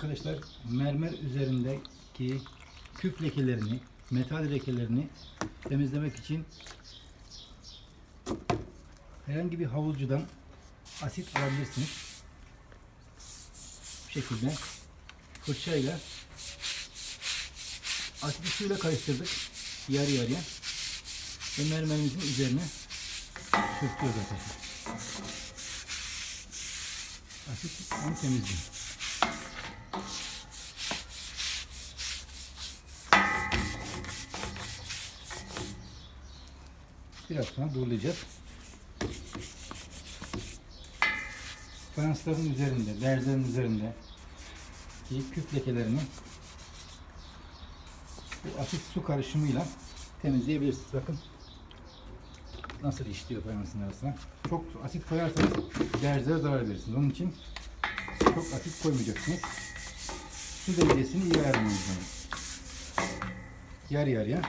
Arkadaşlar mermer üzerindeki küf lekelerini, metal lekelerini temizlemek için herhangi bir havuzcudan asit alabilirsiniz. Bu şekilde fırçayla asiti suyla karıştırdık yarı yarıya ve mermerimizin üzerine sürtüyoruz arkadaşlar. Asit onu temizliyor. Biraz sonra durulayacağız. Fayansların üzerinde, derzlerin üzerinde küf lekelerini bu asit su karışımıyla temizleyebilirsiniz. Bakın nasıl işliyor fayansın arasına. Çok asit koyarsanız derzlere zarar verirsiniz. Onun için çok asit koymayacaksınız. Su derecesini iyi ayarlamanız lazım. Yarı yarıya